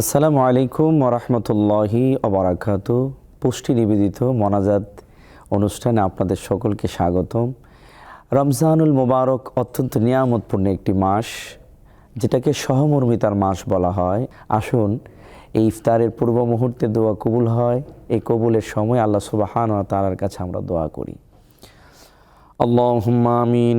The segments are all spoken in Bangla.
আসসালামু আলাইকুম ওরহমতুল্লাহি অবরাকাত পুষ্টি নিবেদিত মনাজাত অনুষ্ঠানে আপনাদের সকলকে স্বাগতম। রমজানুল মোবারক অত্যন্ত নিয়ামতপূর্ণ একটি মাস, যেটাকে সহমর্মিতার মাস বলা হয়। আসুন, এই ইফতারের পূর্ব মুহূর্তে দোয়া কবুল হয়। এই কবুলের সময় আল্লাহ সুবাহান তালার কাছে আমরা দোয়া করি। আল্লাহ আমিন।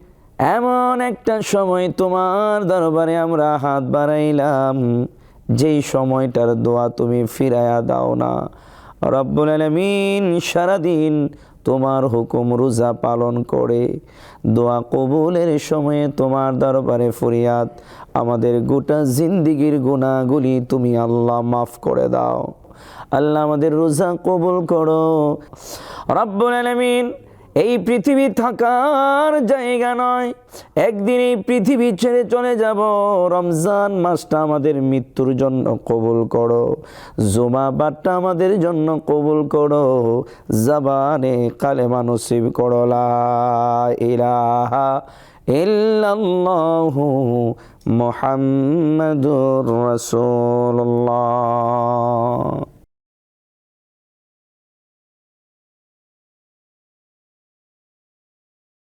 এমন একটা সময় তোমার দরবারে আমরা হাত বাড়াইলাম। যেই সময়টার দোয়া তুমি ফিরাইয়া দাও না। রব্বুল আলমিন সারাদিন তোমার হুকুম, রোজা পালন করে দোয়া কবুলের সময়ে তোমার দরবারে ফরিয়াদ, আমাদের গোটা জিন্দিগির গুণাগুলি তুমি আল্লাহ মাফ করে দাও। আল্লাহ আমাদের রোজা কবুল করো। রব্বুল আলমিন এই পৃথিবী থাকার জায়গা নয়। একদিন এই পৃথিবী ছেড়ে চলে যাব। রমজান মাসটা আমাদের মৃত্যুর জন্য কবুল করো। জমা বাটটা আমাদের জন্য কবুল করো। জবানে কালেমা নসিব করো। লা ইলাহা ইল্লাল্লাহু মুহাম্মাদুর রাসূলুল্লাহ।